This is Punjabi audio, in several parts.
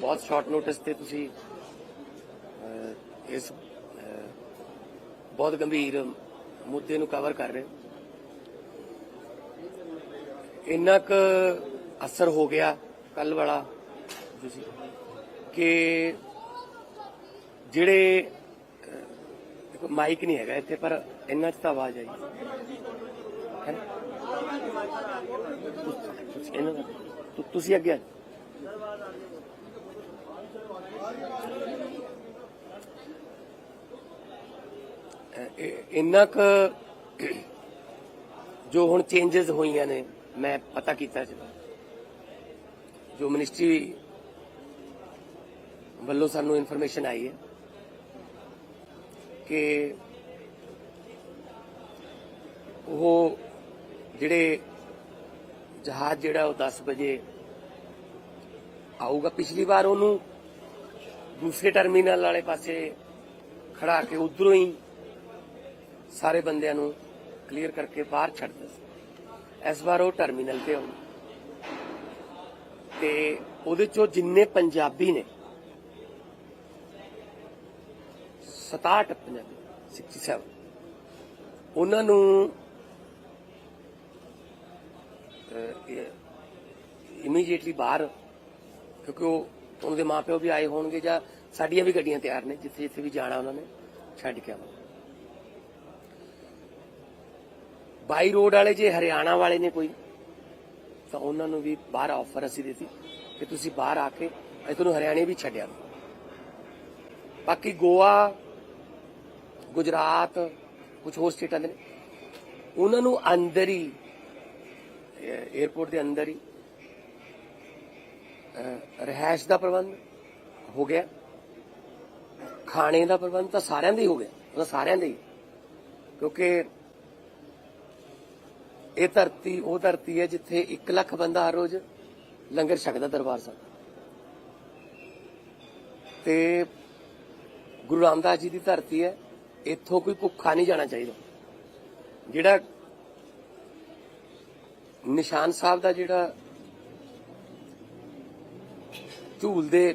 ਬਹੁਤ ਸ਼ਾਰਟ ਨੋਟਿਸ ਤੇ ਤੁਸੀਂ ਇਸ ਬਹੁਤ ਗੰਭੀਰ ਮੁੱਦੇ ਨੂੰ ਕਵਰ ਕਰ ਰਹੇ ਹੋ। ਇੰਨਾ ਕੁ ਅਸਰ ਹੋ ਗਿਆ ਕੱਲ ਵਾਲਾ ਤੁਸੀਂ ਕਿ ਜਿਹੜੇ ਮਾਈਕ ਨਹੀਂ ਹੈਗਾ ਇੱਥੇ, ਪਰ ਇੰਨਾ ਚ ਤਾਂ ਆਵਾਜ਼ ਆਈ। ਹੈ? ਤੁਸੀਂ- ਅੱਗੇ ਆ ਇੰਨਾ ਕੁ ਜੋ ਹੁਣ ਚੇਂਜਸ ਹੋਈਆਂ ਨੇ, ਮੈਂ ਪਤਾ ਕੀਤਾ ਜੀ ਜੋ ਮਿਨਿਸਟਰੀ ਵੱਲੋਂ ਸਾਨੂੰ ਇਨਫੋਰਮੇਸ਼ਨ ਆਈ ਹੈ ਕਿ ਉਹ ਜਿਹੜੇ ਜਹਾਜ਼ ਜਿਹੜਾ ਉਹ 10 ਵਜੇ ਆਊਗਾ, ਪਿਛਲੀ ਵਾਰ ਉਹਨੂੰ ਦੂਸਰੇ ਟਰਮੀਨਲ ਵਾਲੇ ਪਾਸੇ ਖੜਾ ਕੇ ਉਧਰੋਂ ਹੀ ਸਾਰੇ ਬੰਦਿਆਂ ਨੂੰ ਕਲੀਅਰ ਕਰਕੇ ਬਾਹਰ ਛੱਡ ਦਿੱਤਾ ਸੀ। ਇਸ ਵਾਰ ਉਹ ਟਰਮੀਨਲ ਤੇ ਆਉਣਾ ਤੇ ਉਹਦੇ ਚੋਂ ਜਿੰਨੇ ਪੰਜਾਬੀ ਨੇ 67 ਪੰਜਾਬੀ 67 ਉਹਨਾਂ ਨੂੰ ਇਮੀਡੀਏਟਲੀ ਬਾਹਰ, ਕਿਉਂਕਿ ਉਹ ਉਹਨਾਂ ਦੇ ਮਾਪਿਓ ਵੀ ਆਏ ਹੋਣਗੇ ਜਾਂ ਸਾਡੀਆਂ ਵੀ ਗੱਡੀਆਂ ਤਿਆਰ ਨੇ ਜਿੱਥੇ ਜਿੱਥੇ ਵੀ ਜਾਣਾ ਉਹਨਾਂ ਨੇ ਛੱਡ ਕੇ ਆਉਣਾ ਬਾਈ ਰੋਡ ਵਾਲੇ ਜੇ ਹਰਿਆਣਾ ਵਾਲੇ ਨੇ ਕੋਈ ਤਾਂ ਉਹਨਾਂ ਨੂੰ ਵੀ ਬਾਹਰ ਆਫਰ ਅਸੀਂ ਦਿੱਤੀ ਕਿ ਤੁਸੀਂ ਬਾਹਰ ਆ ਕੇ ਅਸੀਂ ਤੁਹਾਨੂੰ ਹਰਿਆਣੇ ਵੀ ਛੱਡਿਆ ਬਾਕੀ ਗੋਆ ਗੁਜਰਾਤ ਕੁਝ ਹੋਰ ਸਟੇਟਾਂ ਦੇ ਨੇ। ਉਹਨਾਂ ਨੂੰ ਅੰਦਰ ਹੀ 에어ਪੋਰਟ ਦੇ ਅੰਦਰ ਹੀ ਅਹ, ਰਿਹਾਇਸ਼ ਦਾ ਪ੍ਰਬੰਧ ਹੋ ਗਿਆ। ਖਾਣੇ ਦਾ ਪ੍ਰਬੰਧ ਤਾਂ ਸਾਰਿਆਂ ਦਾ ਹੀ ਹੋ ਗਿਆ। ਉਹ ਸਾਰਿਆਂ ਦਾ ਹੀ। ਕਿਉਂਕਿ ਇਹ ਧਰਤੀ, ਉਹ ਧਰਤੀ ਹੈ ਜਿੱਥੇ 1 ਲੱਖ ਬੰਦਾ ਹਰ ਰੋਜ਼ ਲੰਗਰ ਛਕਦਾ ਦਰਬਾਰ ਸਾਹਿਬ। ਤੇ ਗੁਰੂ ਰਾਮਦਾਸ ਜੀ ਦੀ ਧਰਤੀ ਹੈ, ਇੱਥੋਂ ਕੋਈ ਭੁੱਖਾ ਨਹੀਂ ਜਾਣਾ ਚਾਹੀਦਾ। ਜਿਹੜਾ ਨਿਸ਼ਾਨ ਸਾਹਿਬ ਦਾ ਜਿਹੜਾ ਝੂਲ ਦੇ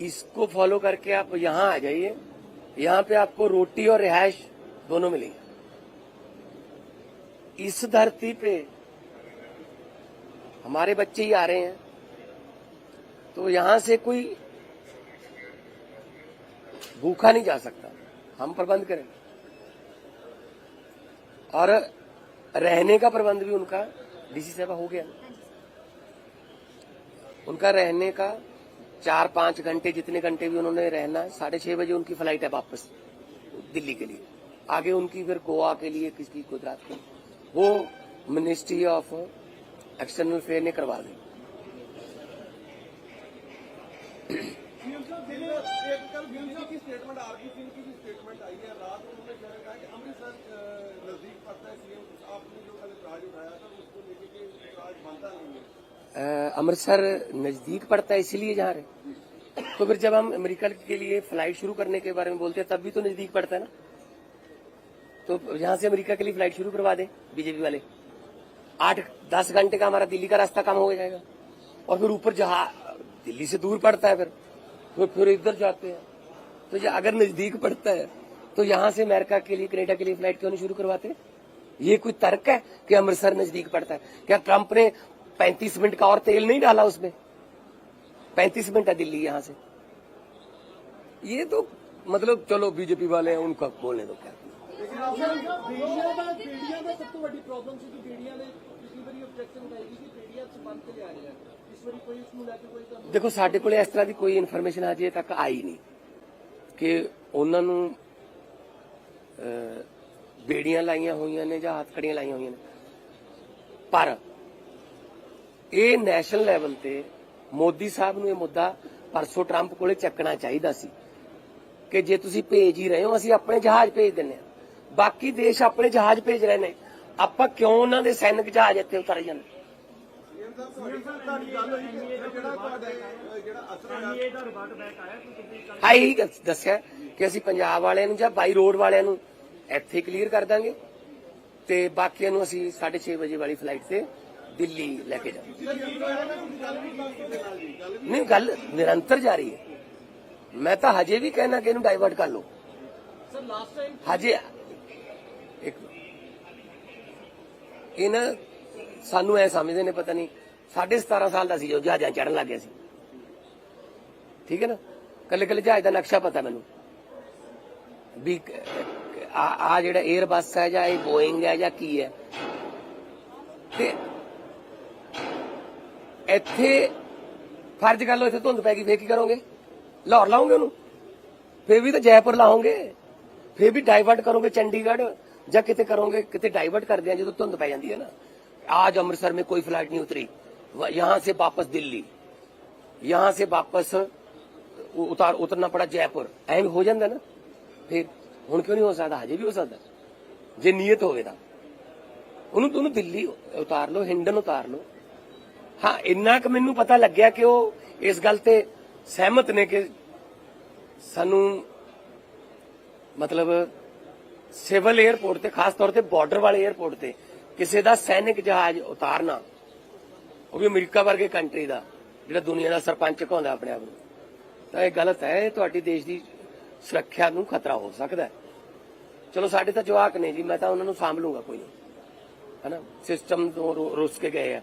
इसको फॉलो करके आप यहाँ आ जाइए। यहाँ पे आपको रोटी और रिहायश दोनों मिलेगी। इस धरती पे हमारे बच्चे ही आ रहे हैं। तो यहाँ से कोई भूखा नहीं जा सकता। हम प्रबंध करें। और रहने का प्रबंध भी उनका डीसी साहब हो गया। उनका रहने का चार पाँच घंटे जितने घंटे भी उन्होंने रहना है, साढ़े छह बजे उनकी फ़्लाइट है वापस, दिल्ली के लिए। आगे उनकी फिर गोवा के लिए, किसकी, गुजरात के लिए। वो मिनिस्ट्री ऑफ़ एक्सटर्नल अफेयर ने करवा दी। नज़दीक पड़ता है सीएम आपने जो कल उठाया था, उसको राज बनता नहीं है। अमृतसर नज़दीक पड़ता है, इसीलिए जा रहे तो फिर जब हम अमेरिका के लिए फ़्लाइट शुरू करने के बारे में बोलते हैं, तब भी तो नज़दीक पड़ता है ना? तो यहाँ से अमेरिका के लिए फ़्लाइट शुरू करवा दें, बीजेपी वाले। आठ, दस घंटे का हमारा दिल्ली का रास्ता कम हो जाएगा। और फिर ऊपर जहाँ, दिल्ली से दूर पड़ता है फिर तो फिर इधर जाते हैं। तो अगर नज़दीक पड़ता है तो यहाँ से अमेरिका के लिए, कनेडा के लिए फ़्लाइट क्यों नहीं शुरू करवाते? ये कोई तर्क है कि अमृतसर नज़दीक पड़ता है? क्या ट्रंप ने 35 मिनट का और तेल नहीं डाला उसमें 35 मिनट है दिल्ली यहाँ से ये तो मतलब चलो बीजेपी वाले हैं उनका बोलने दो क्या ਲੇਕਿਨ ਆਪ ਬੇੜੀਆਂ ਦਾ ਬੇੜੀਆਂ ਦਾ ਸਭ ਤੋਂ ਵੱਡੀ ਪ੍ਰੋਬਲਮ ਸੀ ਕਿ ਬੇੜੀਆਂ ਨੇ ਪਿਛਲੀ ਵਾਰੀ ਆਬਜੈਕਸ਼ਨ ਉਠਾਈ ਸੀ ਕਿ ਬੇੜੀਆਂ ਚ ਬੰਦ ਕੇ ਲਿਆ ਰਿਹਾ ਇਸ ਵਾਰੀ ਕੋਈ ਉਸ ਨੂੰ ਲੈ ਕੇ ਕੋਈ ਤੁਹਾਨੂੰ ਦੇਖੋ ਸਾਡੇ ਕੋਲੇ ਇਸ ਤਰ੍ਹਾਂ ਦੀ ਕੋਈ ਇਨਫੋਰਮੇਸ਼ਨ ਅਜੇ ਤੱਕ ਆਈ ਨਹੀਂ ਕਿ ਉਹਨਾਂ ਨੂੰ ਅਹ, ਬੇੜੀਆਂ ਲਾਈਆਂ ਹੋਈਆਂ ਨੇ ਜਾਂ ਹੱਥਕੜੀਆਂ ਲਾਈਆਂ ਹੋਈਆਂ ਨੇ ਪਰ ਇਹ ਨੈਸ਼ਨਲ ਲੈਵਲ ਤੇ ਮੋਦੀ ਸਾਹਿਬ ਨੂੰ ਇਹ ਮੁੱਦਾ ਪਰਸੋਂ ਟਰੰਪ ਕੋਲੇ ਚੱਕਣਾ ਚਾਹੀਦਾ ਸੀ ਕਿ ਜੇ ਤੁਸੀਂ ਭੇਜ ਹੀ ਰਹੇ ਹੋ, ਅਸੀਂ ਆਪਣੇ ਜਹਾਜ਼ ਭੇਜ ਦਿੰਨੇ ਆ ਬਾਕੀ ਦੇਸ਼ ਆਪਣੇ ਜਹਾਜ਼ ਭੇਜ ਰਹੇ ਨੇ। ਆਪਾਂ ਕਿਉਂ ਉਹਨਾਂ ਦੇ ਸੈਨਿਕ ਜਹਾਜ਼ ਇੱਥੇ ਉਤਾਰੇ ਜਾਂਦੇ? ਸੀਐਮ ਇਹੀ ਗੱਲ ਦੱਸਿਆ ਕਿ ਅਸੀਂ ਪੰਜਾਬ ਵਾਲਿਆਂ ਨੂੰ ਜਾਂ ਬਾਈ ਰੋਡ ਵਾਲਿਆਂ ਨੂੰ ਇੱਥੇ ਕਲੀਅਰ ਕਰ ਦਾਂਗੇ ਤੇ ਬਾਕੀਆਂ ਨੂੰ ਅਸੀਂ 6:30 ਵਜੇ ਵਾਲੀ ਫਲਾਈਟ ਤੇ ਦਿੱਲੀ ਲੈ ਕੇ ਜਾਵਾਂਗੇ ਨਹੀਂ, ਗੱਲ ਨਿਰੰਤਰ ਜਾਰੀ ਹੈ। ਮੈਂ ਤਾਂ ਹਜੇ ਵੀ ਕਹਿਣਾ ਕਿ ਇਹਨੂੰ ਡਾਈਵਰਟ ਕਰ ਲਓ। ਸਰ ਲਾਸਟ ਟਾਈਮ ਹਜੇ ਇੱਕ ਇਹ ਨਾ ਸਾਨੂੰ ਐ ਸਮਝਦੇ ਨੇ, ਪਤਾ ਨਹੀਂ, ਸਾਢੇ 17 ਸਾਲ ਦਾ ਸੀ ਜੋ ਜਹਾਜ਼ਾਂ ਚੜਨ ਲੱਗ ਗਿਆ ਸੀ। ਠੀਕ ਹੈ ਨਾ? ਕੱਲੇ ਕੱਲੇ ਜਹਾਜ਼ ਦਾ ਨਕਸ਼ਾ ਪਤਾ ਮੈਨੂੰ। ਵੀ ਆ ਜਿਹੜਾ 에ਅਰ ਬੱਸ ਹੈ ਜਾਂ ਇਹ ਬੋਇੰਗ ਹੈ ਜਾਂ ਕੀ ਹੈ। ਤੇ ਇੱਥੇ ਫਰਜ਼ ਕਰ ਲਓ ਇੱਥੇ ਧੁੰਦ ਪੈ ਗਈ ਫੇਰ ਕੀ ਕਰੋਗੇ ਲਾਹੌਰ ਲਾਉਂਗੇ ਉਹਨੂੰ ਫੇਰ ਵੀ ਤਾਂ ਜੈਪੁਰ ਲਾਉਂਗੇ ਫੇਰ ਵੀ ਡਾਈਵਰਟ ਕਰੋਗੇ ਚੰਡੀਗੜ੍ਹ ਜਾਂ ਕਿਤੇ ਕਰੋਗੇ ਕਿਤੇ ਡਾਈਵਰਟ ਕਰਦੇ ਆ ਜਦੋਂ ਧੁੰਦ ਪੈ ਜਾਂਦੀ ਹੈ ਨਾ आज अमृतसर में कोई फ्लाइट नहीं उतरी यहाँ से वापस दिल्ली यहाँ से वापस उतार उतरना पड़ा जयपुर एम हो जाता ना फिर हूं क्यों नहीं हो सकता हजे भी हो सकता जे नीयत होवे तो उन्होंने दिल्ली उतार लो हिंडन उतार लो ਹਾਂ, ਇੰਨਾ ਕੁ ਮੈਨੂੰ ਪਤਾ ਲੱਗਿਆ ਕਿ ਉਹ ਇਸ ਗੱਲ ਤੇ ਸਹਿਮਤ ਨੇ ਕਿ ਸਾਨੂੰ ਮਤਲਬ ਸਿਵਲ 에ਅਰਪੋਰਟ ਤੇ, ਖਾਸ ਤੌਰ ਤੇ ਬਾਰਡਰ ਵਾਲੇ 에ਅਰਪੋਰਟ ਤੇ ਕਿਸੇ ਦਾ ਸੈਨਿਕ ਜਹਾਜ਼ ਉਤਾਰਨਾ, ਉਹ ਵੀ ਅਮਰੀਕਾ ਵਰਗੇ ਕੰਟਰੀ ਦਾ, ਜਿਹੜਾ ਦੁਨੀਆ ਦਾ ਸਰਪੰਚ ਕਹਾਉਂਦਾ ਆਪਣੇ ਆਪ ਨੂੰ। ਤਾਂ ਇਹ ਗਲਤ ਹੈ, ਇਹ ਤੁਹਾਡੀ ਦੇਸ਼ ਦੀ ਸੁਰੱਖਿਆ ਨੂੰ ਖਤਰਾ ਹੋ ਸਕਦਾ ਹੈ। ਚਲੋ, ਸਾਡੇ ਤਾਂ ਜਵਾਕ ਨੇ ਜੀ, ਮੈਂ ਤਾਂ ਉਹਨਾਂ ਨੂੰ ਸਾਂਭ ਲੂੰਗਾ ਕੋਈ ਨਹੀਂ। ਹੈਨਾ, ਸਿਸਟਮ ਤੋਂ ਰੁ- ਰੁੱਸ ਕੇ ਗਏ ਆ।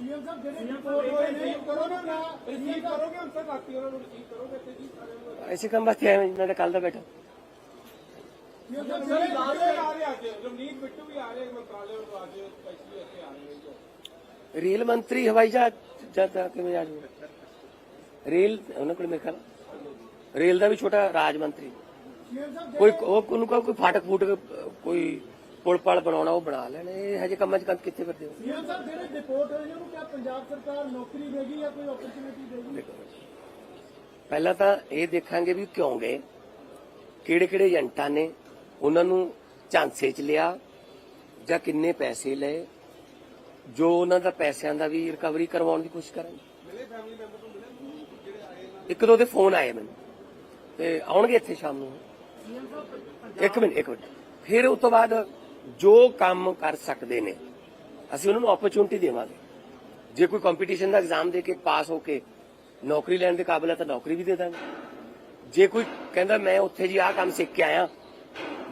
ਸੀਐਮ ਸਾਹਿਬ ਜਿਹੜੇ ਰਿਪੋਰਟ ਹੋਏ ਨੇ ਕਰੋ ਨਾ ਰਿਸੀਵ ਕਰੋਗੇ ਹੁਣ ਤੱਕ ਆਤੀ ਉਹਨਾਂ ਨੂੰ ਰਿਸੀਵ ਕਰੋਗੇ ਤੇ ਜੀ ਐਸੇ ਕੰਮ ਵਾਸਤੇ ਆਏ ਮੈਂ ਤਾਂ ਕੱਲ ਦਾ ਬੈਠਾ ਸੀਐਮ ਸਾਹਿਬ ਜਿਹੜੇ ਲਾਸਟ ਆ ਰਹੇ ਅੱਜ ਰਮਨੀਤ ਬਿੱਟੂ ਵੀ ਆ ਰਹੇ ਮੰਤਰਾਲੇ ਤੋਂ ਅੱਜ ਸਪੈਸ਼ਲੀ ਇੱਥੇ ਆ ਰਹੇ ਨੇ ਰੇਲ ਮੰਤਰੀ ਹਵਾਈ ਜਹਾਜ਼ ਜਾਂਦਾ ਕਿਵੇਂ ਆ ਜਾਊਗਾ ਰੇਲ ਉਹਨਾਂ ਕੋਲ ਮੇਰੇ ਖਿਆਲ ਰੇਲ ਦਾ ਵੀ ਛੋਟਾ ਰਾਜ ਮੰਤਰੀ ਕੋਈ ਉਹਨੂੰ ਕਹੋ ਕੋਈ ਫਾਟਕ ਫੂਟਕ ਕੋਈ ਪੁਲ ਪਲ ਬਣਾਉਣਾ ਉਹ ਬਣਾ ਲੈਣ। ਇਹ ਹਜੇ ਕੰਮਾਂ 'ਚ ਕੰਮ ਕਿੱਥੇ ਫਿਰਦੇ ਹੋ? ਸੀਐਮ ਸਾਹਿਬ ਜਿਹੜੇ ਰਿਪੋਰਟ ਹੋਏ ਨੇ ਉਹਨੂੰ ਕਿਹਾ ਪੰਜਾਬ ਸਰਕਾਰ ਨੌਕਰੀ ਦੇਗੀ ਜਾਂ ਕੋਈ ਓਪਰਚੁਨਿਟੀ ਦੇਗੀ? ਪਹਿਲਾਂ ਤਾਂ ਇਹ ਦੇਖਾਂਗੇ ਵੀ ਕਿਉਂ ਗਏ। ਕਿਹੜੇ ਕਿਹੜੇ ਏਜੰਟਾਂ ਨੇ ਉਹਨਾਂ ਨੂੰ ਝਾਂਸੇ 'ਚ ਲਿਆ ਜਾਂ ਕਿੰਨੇ ਪੈਸੇ ਲਏ ਜੋ ਉਹਨਾਂ ਦਾ ਪੈਸਿਆਂ ਦਾ ਵੀ ਰਿਕਵਰੀ ਕਰਵਾਉਣ ਦੀ ਕੋਸ਼ਿਸ਼ ਕਰਾਂਗੇ। ਮਿਲੇ ਫੈਮਿਲੀ ਮੈਂਬਰ ਤੋਂ ਮਿਲੇ? ਜਿਹੜੇ ਆਏ ਨੇ ਇੱਕ ਦੋ ਦੇ ਫੋਨ ਆਏ ਮੈਨੂੰ ਤੇ ਆਉਣਗੇ ਇੱਥੇ ਸ਼ਾਮ ਨੂੰ। ਇੱਕ ਮਿੰਟ ਇੱਕ ਮਿੰਟ। ਫਿਰ ਉਸ ਤੋਂ ਬਾਅਦ ਜੋ ਕੰਮ ਕਰ ਸਕਦੇ ਨੇ, ਅਸੀਂ ਉਹਨਾਂ ਨੂੰ ਓਪਰਚੁਨਿਟੀ ਦੇਵਾਂਗੇ। ਜੇ ਕੋਈ ਕੰਪੀਟੀਸ਼ਨ ਦਾ ਐਗਜ਼ਾਮ ਦੇ ਕੇ ਪਾਸ ਹੋ ਕੇ ਨੌਕਰੀ ਲੈਣ ਦੇ ਕਾਬਿਲ ਹੈ ਤਾਂ ਨੌਕਰੀ ਵੀ ਦੇ ਦਾਂਗੇ। ਜੇ ਕੋਈ ਕਹਿੰਦਾ, ਮੈਂ ਉੱਥੇ ਜੀ ਆਹ ਕੰਮ ਸਿੱਖ ਕੇ ਆਇਆ,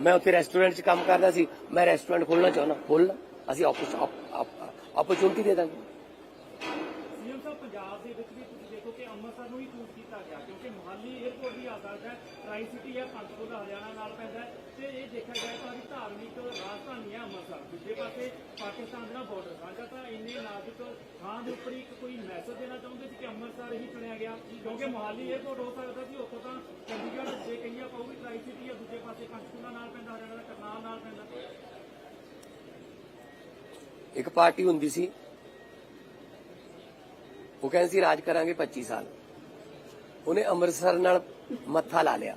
ਮੈਂ ਉੱਥੇ ਰੈਸਟੋਰੈਂਟ 'ਚ ਕੰਮ ਕਰਦਾ ਸੀ, ਮੈਂ ਰੈਸਟੋਰੈਂਟ ਖੋਲਣਾ ਚਾਹੁੰਦਾ, ਖੋਲ ਅਸੀਂ ਓਪਰਚੁਨਿਟੀ ਦੇ ਦਾਂਗੇ। ਸੀਐਮ ਸਾਹਿਬ, ਪੰਜਾਬ ਦੇ ਵਿੱਚ ਵੀ ਤੁਸੀਂ ਦੇਖੋ ਕਿ ਅੰਮ੍ਰਿਤਸਰ ਨੂੰ ਹੀ ਚੂਜ਼ ਕੀਤਾ ਗਿਆ, ਕਿਉਂਕਿ ਮੁਹਾਲੀ 에ਅਰਪੋਰਟ ਵੀ ਆ ਹੈ ਟਰਾਈ ਸਿਟੀ ਹੈ ਪੰਚਕੂਲਾ ਹਰਿਆਣਾ ਨਾਲ ਪੈਂਦਾ ਹੈ। ਤੇ ਇਹ ਦੇਖਿਆ ਜਾਏ ਤਾਂ ਵੀ ਧਾਰਮਿਕ ਰਾਜਧਾਨੀ ਹੈ ਅੰਮ੍ਰਿਤਸਰ ਦੂਜੇ ਪਾਸੇ ਪਾਕਿਸਤਾਨ ਦਾ ਬਾਰਡਰ ਸਾਂਝਾ ਤਾਂ ਇੰਨੇ ਨਾਜ਼ੁਕ ਥਾਂ ਦੇ ਉੱਪਰ ਇੱਕ ਕੋਈ ਮੈਸੇਜ ਦੇਣਾ ਚਾਹੁੰਦੇ ਸੀ ਕਿ ਅੰਮ੍ਰਿਤਸਰ ਹੀ ਚੁਣਿਆ ਗਿਆ। ਕਿਉਂਕਿ ਮੁਹਾਲੀ 에ਅਰਪੋਰਟ ਹੋ ਸਕਦਾ ਸੀ, ਉੱਥੋਂ ਤਾਂ ਚੰਡੀਗੜ੍ਹ ਜੇ ਕਹੀਏ ਆਪਾਂ ਉਹ ਵੀ ਟਰਾਈ ਸਿਟੀ ਹੈ ਦੂਜੇ ਪਾਸੇ ਪੰਚਕੂਲਾ ਨਾਲ ਪੈਂਦਾ, ਹਰਿਆਣਾ ਦਾ ਕਰਨਾਲ ਨਾਲ ਪੈਂਦਾ। ਇੱਕ ਪਾਰਟੀ ਹੁੰਦੀ ਸੀ। ਉਹ ਕਹਿੰਦੇ ਸੀ, ਰਾਜ ਕਰਾਂਗੇ 25 ਸਾਲ। ਉਹਨੇ ਅੰਮ੍ਰਿਤਸਰ ਨਾਲ ਮੱਥਾ ਲਾ ਲਿਆ।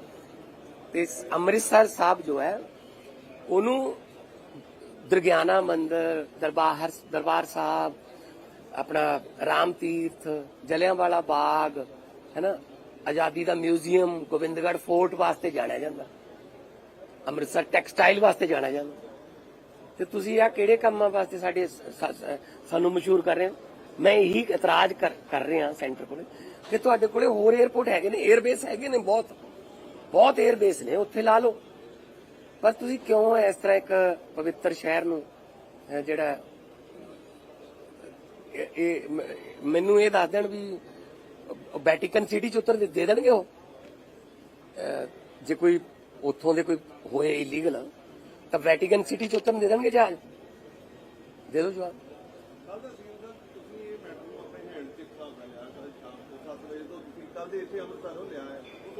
ਤੇ ਅੰਮ੍ਰਿਤਸਰ ਸਾਹਿਬ ਜੋ ਹੈ, ਉਹਨੂੰ ਦਰਗਿਆਨਾ ਮੰਦਰ ਦਰਬਾਰ ਦਰਬਾਰ ਸਾਹਿਬ, ਆਪਣਾ ਰਾਮ ਤੀਰਥ ਜਲਿਆਂਵਾਲਾ ਬਾਗ ਹੈਨਾ ਆਜ਼ਾਦੀ ਦਾ ਮਿਊਜ਼ੀਅਮ ਗੋਬਿੰਦਗੜ ਫੋਰਟ ਵਾਸਤੇ ਜਾਣਿਆ ਜਾਂਦਾ। ਅੰਮ੍ਰਿਤਸਰ ਟੈਕਸਟਾਈਲ ਵਾਸਤੇ ਜਾਣਿਆ ਜਾਂਦਾ। ਤੇ ਤੁਸੀਂ ਆ ਕਿਹੜੇ ਕੰਮਾਂ ਵਾਸਤੇ ਸਾਡੇ ਸਾਨੂੰ ਮਸ਼ਹੂਰ ਕਰ ਰਹੇ ਹੋ? ਮੈਂ ਇਹੀ ਇਤਰਾਜ਼ ਕਰ ਰਿਹਾ ਸੈਂਟਰ ਕੋਲੇ ਕਿ ਤੁਹਾਡੇ ਕੋਲੇ ਹੋਰ 에어ਪੋਰਟ ਹੈਗੇ ਨੇ 에ਅਰਬੇਸ ਹੈਗੇ ਨੇ ਬਹੁਤ। ਬਹੁਤ 에ਅਰਬੇਸ ਨੇ, ਉੱਥੇ ਲਾ ਲਓ। ਪਰ ਤੁਸੀਂ ਕਿਉਂ ਇਸ ਤਰ੍ਹਾਂ ਇੱਕ ਪਵਿੱਤਰ ਸ਼ਹਿਰ ਨੂੰ ਜਿਹੜਾ, ਇਹ- ਮੈਨੂੰ ਇਹ ਦੱਸ ਦੇਣ ਵੀ ਵੈਟੀਕਨ ਸਿਟੀ ਚ ਉੱਤਰ ਦੇ ਦੇਣਗੇ ਉਹ? ਜੇ ਕੋਈ ਉੱਥੋਂ ਦੇ ਕੋਈ ਹੋਏ ਇਲੀਗਲ ਤਾਂ ਵੈਟੀਕਨ ਸਿਟੀ ਚ ਉਤਰਨ ਦੇ ਦੇਣਗੇ ਜਹਾਜ਼? ਦੇ ਦਿਓ ਜਵਾਬ। ਕੱਲ ਦੇ ਇੱਥੇ ਅੰਮ੍ਰਿਤਸਰੋਂ ਲਿਆ ਹੈ।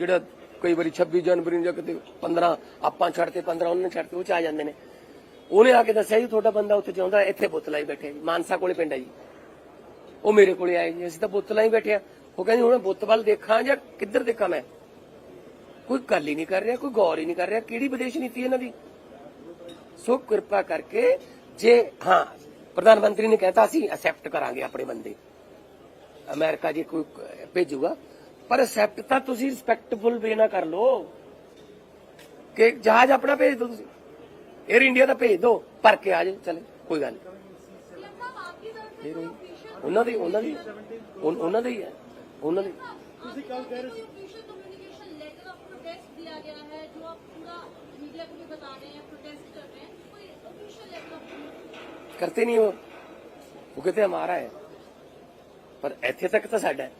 ਜਿਹੜਾ ਕਈ ਵਾਰੀ 26 ਜਨਵਰੀ ਨੂੰ ਜਾਂ ਕਿਤੇ 15 ਆਪਾਂ ਛੱਡਤੇ 15 ਉਹਨਾਂ ਨੇ ਛੱਡਤੇ ਉਹ ਚ ਆ ਜਾਂਦੇ ਨੇ। ਉਹਨੇ ਆ ਕੇ ਦੱਸਿਆ ਜੀ, ਤੁਹਾਡਾ ਬੰਦਾ ਉੱਥੇ ਜਿਉਂਦਾ, ਇੱਥੇ ਬੁੱਤ ਲਾਈ ਬੈਠੇ। ਜੀ ਮਾਨਸਾ ਕੋਲੇ ਪਿੰਡ ਹੈ ਜੀ। ਉਹ ਮੇਰੇ ਕੋਲੇ ਆਏ ਜੀ। ਅਸੀਂ ਤਾਂ ਬੁੱਤ ਹੀ ਬੈਠੇ ਆ। ਉਹ ਕਹਿੰਦੇ, ਹੁਣ ਬੁੱਤ ਵੱਲ ਦੇਖਾਂ ਜਾਂ ਕਿੱਧਰ ਦੇਖਾਂ ਮੈਂ? ਕੋਈ ਗੱਲ ਹੀ ਨਹੀਂ ਕਰ ਰਿਹਾ, ਕੋਈ ਗੌਰ ਹੀ ਨਹੀਂ ਕਰ ਰਿਹਾ। ਕਿਹੜੀ ਵਿਦੇਸ਼ ਨੀਤੀ ਇਹਨਾਂ ਦੀ? ਸੋ ਕਿਰਪਾ ਕਰਕੇ ਜੇ, ਹਾਂ, ਪ੍ਰਧਾਨ ਮੰਤਰੀ ਨੇ ਕਹਿਤਾ ਸੀ ਅਸੈਪਟ ਕਰਾਂਗੇ ਆਪਣੇ ਬੰਦੇ। ਅਮਰੀਕਾ ਜੇ ਕੋਈ ਭੇਜੂਗਾ ਪਰ ਅਸੈਪਟ ਤਾਂ ਤੁਸੀਂ ਰਿਸਪੈਕਟਫੁਲ ਵੇ ਨਾ ਕਰ ਲੋ ਕਿ ਜਹਾਜ਼ ਆਪਣਾ ਭੇਜ ਦਿਓ ਤੁਸੀਂ। 에ਅਰ ਇੰਡੀਆ ਦਾ ਭੇਜ ਦਿਓ ਭਰ ਕੇ ਆ ਜਾਓ ਚਲੇ ਕੋਈ ਗੱਲ ਨਹੀਂ। ਉਹਨਾਂ ਦੀ ਉਹਨਾਂ ਦੀ ਉਹਨਾਂ ਦੀ ਹੈ ਉਹਨਾਂ ਦੀ। ਤੁਸੀਂ ਕੱਲ ਕਹਿ ਰਹੇ ਸੀ ਕਮਿਊਨੀਕੇਸ਼ਨ ਲੈਟਰ ਆਫ ਪ੍ਰੋਟੈਸਟ ਦਿਆ ਗਿਆ ਹੈ ਪਰ ਇੱਥੇ ਤੱਕ ਤਾਂ ਸਾਡਾ भी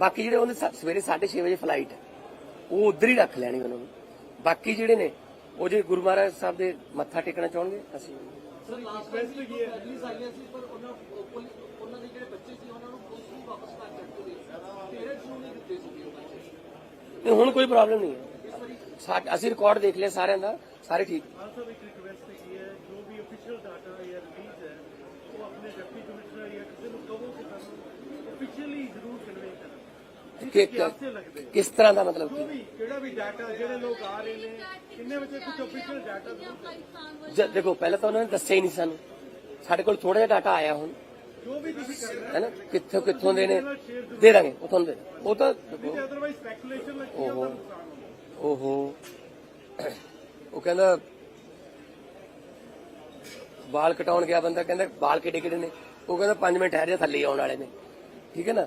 ਬਾਕੀ ਜਿਹੜੇ ਉਹਨੇ ਸਵੇਰੇ 6:30 ਵਜੇ ਫਲਾਈਟ ਹੈ ਉਹ ਉਧਰ ਹੀ ਰੱਖ ਲੈਣੀ ਉਹਨਾਂ ਨੂੰ। ਬਾਕੀ ਜਿਹੜੇ ਨੇ ਉਹ ਜੇ ਗੁਰੂ ਮਹਾਰਾਜ ਸਾਹਿਬ ਦੇ ਮੱਥਾ ਟੇਕਣਾ ਚਾਹਣਗੇ ਅਸੀਂ ਹੈ। ਨਹੀਂ ਹੁਣ ਕੋਈ ਪ੍ਰੋਬਲਮ ਨਹੀਂ ਹੈ। ਸਾ- ਅਸੀਂ ਰਿਕਾਰਡ ਦੇਖ ਲਿਆ ਸਾਰਿਆਂ ਦਾ ਸਾਰੇ ਠੀਕ। ਖਾਨ ਸਾਹਿਬ ਇੱਕ ਰਿਕਵੈਸਟ ਕੀ ਹੈ ਜੋ ਵੀ ਅਫੀਸ਼ੀਅਲ ਡਾਟਾ ਜਾਂ ਰਿਲੀਜ਼ ਹੈ ਉਹ ਆਪਣੇ ਡਿਪਟੀ ਕਮਿਸ਼ਨਰ ਜਾਂ ਕਿਸੇ ਨੂੰ ਕਹੋ ਕਿ ਸਾਨੂੰ ਅਫੀਸ਼ੀਅਲੀ ਜ਼ਰੂਰ ਕਨਵੇ ਕਰਨ ਕਿਸ ਤਰ੍ਹਾਂ ਦਾ ਮਤਲਬ ਕੀ? ਜਿਹੜਾ ਵੀ ਡਾਟਾ ਜਿਹੜੇ ਲੋਕ ਆ ਰਹੇ ਨੇ ਕਿੰਨੇ ਵਿੱਚ ਕੁਝ ਅਫੀਸ਼ੀਅਲ ਡਾਟਾ ਦੇਖੋ ਪਹਿਲਾਂ ਤਾਂ ਉਹਨਾਂ ਨੇ ਦੱਸਿਆ ਹੀ ਨਹੀਂ ਸਾਨੂੰ। ਸਾਡੇ ਕੋਲ ਥੋੜਾ ਜਿਹਾ ਡਾਟਾ ਆਇਆ ਹੁਣ। ਜੋ ਵੀ ਤੁਸੀਂ ਕਰਨਾ ਹੈ। ਨਾ? ਕਿੱਥੋਂ ਕਿੱਥੋਂ ਦੇ ਨੇ? ਦੇ ਦਾਂਗੇ। ਉਹ ਤੁਹਾਨੂੰ ਦੇ ਉਹ ਤਾਂ ਉਹ ਕਹਿੰਦਾ ਵਾਲ ਕਟਾਉਣ ਗਿਆ ਬੰਦਾ ਕਹਿੰਦਾ ਵਾਲ ਕਿਹੜੇ ਕਿਹੜੇ ਨੇ? ਉਹ ਕਹਿੰਦਾ 5 ਮਿੰਟ ਠਹਿਰ ਜਾ ਥੱਲੇ ਆਉਣ ਵਾਲੇ ਨੇ। ਠੀਕ ਹੈ ਨਾ?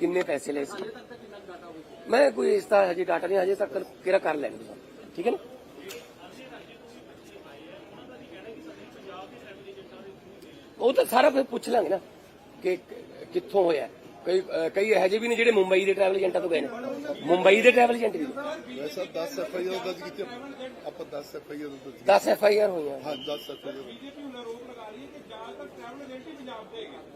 ਕਿੰਨੇ ਪੈਸੇ ਲਏ ਸੀ? ਮੈਂ ਕੋਈ ਇਸ ਤਰ੍ਹਾਂ ਹਜੇ ਡਾਟਾ ਨਹੀਂ ਹਜੇ ਤੱਕ ਕਿਹੜਾ ਕਰ ਲੈਣਗੇ। ਸਾਨੂੰ। ਠੀਕ ਹੈ ਨਾ? ਉਹ ਤਾਂ ਸਾਰਾ ਫਿਰ ਪੁੱਛ ਲਾਂਗੇ ਨਾ ਕਿ ਕਿੱਥੋਂ ਹੋਇਆ। ਕਈ ਕਈ ਇਹੋ ਜਿਹੇ ਵੀ ਨੇ ਜਿਹੜੇ ਮੁੰਬਈ ਦੇ ਟਰੈਵਲ ਏਜੰਟਾਂ ਤੋਂ ਗਏ ਨੇ। ਮੁੰਬਈ ਦੇ ਟਰੈਵਲ ਏਜੰਟ ਵੀ ਵੈਸੇ 10 ਐਫ ਆਈ ਆਰ ਦਰਜ ਕੀਤੀ। ਆਪਾਂ 10 ਐਫ ਆਈ ਆਰ ਦਰਜ 10 ਐਫ ਆਈ ਆਰ ਹੋਈਆਂ। ਹਾਂ 10 ਐਫ ਆਈ ਆਰ ਬੀਜੇਪੀ ਹੁਣ ਆਰੋਪ ਲਗਾ ਰਹੀ ਹੈ ਕਿ ਜ਼ਿਆਦਾਤਰ ਟਰੈਵਲ ਏਜੰਟ ਹੀ ਪੰਜਾਬ ਦੇ ਹੈਗੇ।